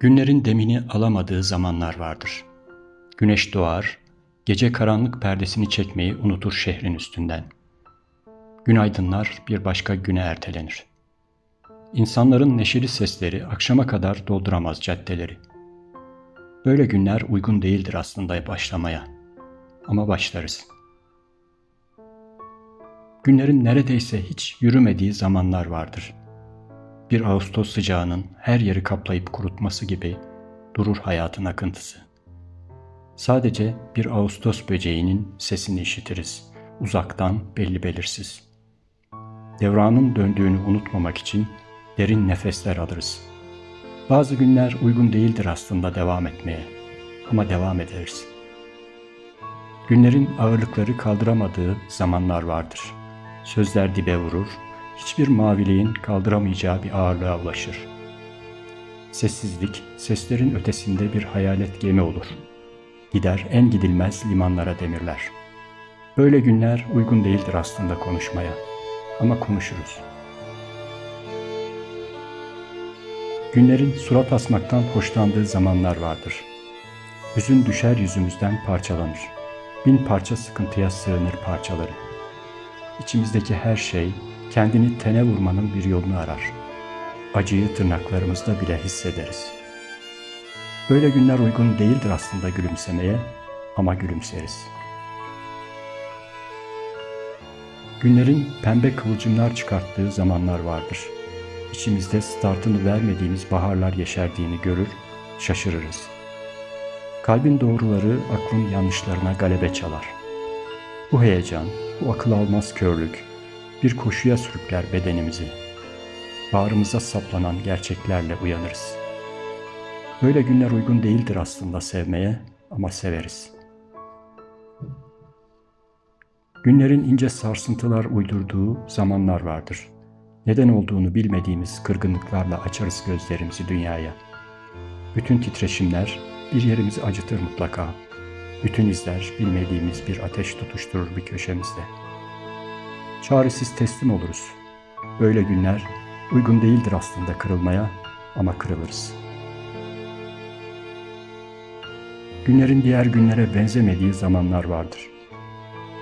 Günlerin demini alamadığı zamanlar vardır. Güneş doğar, gece karanlık perdesini çekmeyi unutur şehrin üstünden. Gün aydınlar bir başka güne ertelenir. İnsanların neşeli sesleri akşama kadar dolduramaz caddeleri. Böyle günler uygun değildir aslında başlamaya. Ama başlarız. Günlerin neredeyse hiç yürümediği zamanlar vardır.'' Bir Ağustos sıcağının her yeri kaplayıp kurutması gibi durur hayatın akıntısı. Sadece bir Ağustos böceğinin sesini işitiriz, uzaktan belli belirsiz. Devranın döndüğünü unutmamak için derin nefesler alırız. Bazı günler uygun değildir aslında devam etmeye ama devam ederiz. Günlerin ağırlıkları kaldıramadığı zamanlar vardır. Sözler dibe vurur, hiçbir maviliğin kaldıramayacağı bir ağırlığa ulaşır. Sessizlik, seslerin ötesinde bir hayalet gemi olur. Gider en gidilmez limanlara demirler. Böyle günler uygun değildir aslında konuşmaya. Ama konuşuruz. Günlerin surat asmaktan hoşlandığı zamanlar vardır. Hüzün düşer yüzümüzden parçalanır. Bin parça sıkıntıya sığınır parçaları. İçimizdeki her şey kendini tene vurmanın bir yolunu arar. Acıyı tırnaklarımızda bile hissederiz. Böyle günler uygun değildir aslında gülümsemeye ama gülümseriz. Günlerin pembe kıvılcımlar çıkarttığı zamanlar vardır. İçimizde startını vermediğimiz baharlar yeşerdiğini görür, şaşırırız. Kalbin doğruları aklın yanlışlarına galebe çalar. Bu heyecan, bu akıl almaz körlük, bir koşuya sürükler bedenimizi. Bağrımıza saplanan gerçeklerle uyanırız. Böyle günler uygun değildir aslında sevmeye ama severiz. Günlerin ince sarsıntılar uydurduğu zamanlar vardır. Neden olduğunu bilmediğimiz kırgınlıklarla açarız gözlerimizi dünyaya. Bütün titreşimler bir yerimizi acıtır mutlaka. Bütün izler bilmediğimiz bir ateş tutuşturur bir köşemizde.'' Çaresiz teslim oluruz. Böyle günler uygun değildir aslında kırılmaya ama kırılırız. Günlerin diğer günlere benzemediği zamanlar vardır.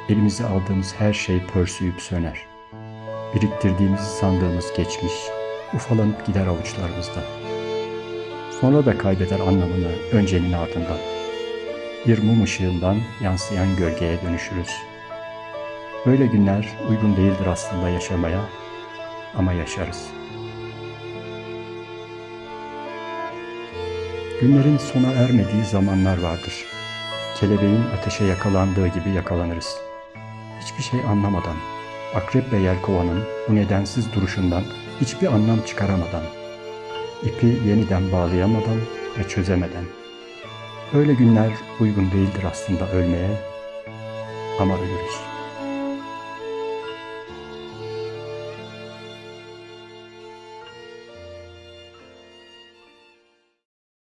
Elimize aldığımız her şey pörsüyüp söner. Biriktirdiğimizi sandığımız geçmiş, ufalanıp gider avuçlarımızda. Sonra da kaybeder anlamını öncenin ardından. Bir mum ışığından yansıyan gölgeye dönüşürüz.'' Böyle günler uygun değildir aslında yaşamaya ama yaşarız. Günlerin sona ermediği zamanlar vardır. Kelebeğin ateşe yakalandığı gibi yakalanırız. Hiçbir şey anlamadan, akrep ve yelkovanın bu nedensiz duruşundan hiçbir anlam çıkaramadan, ipi yeniden bağlayamadan ve çözemeden. Öyle günler uygun değildir aslında ölmeye ama ölürüz.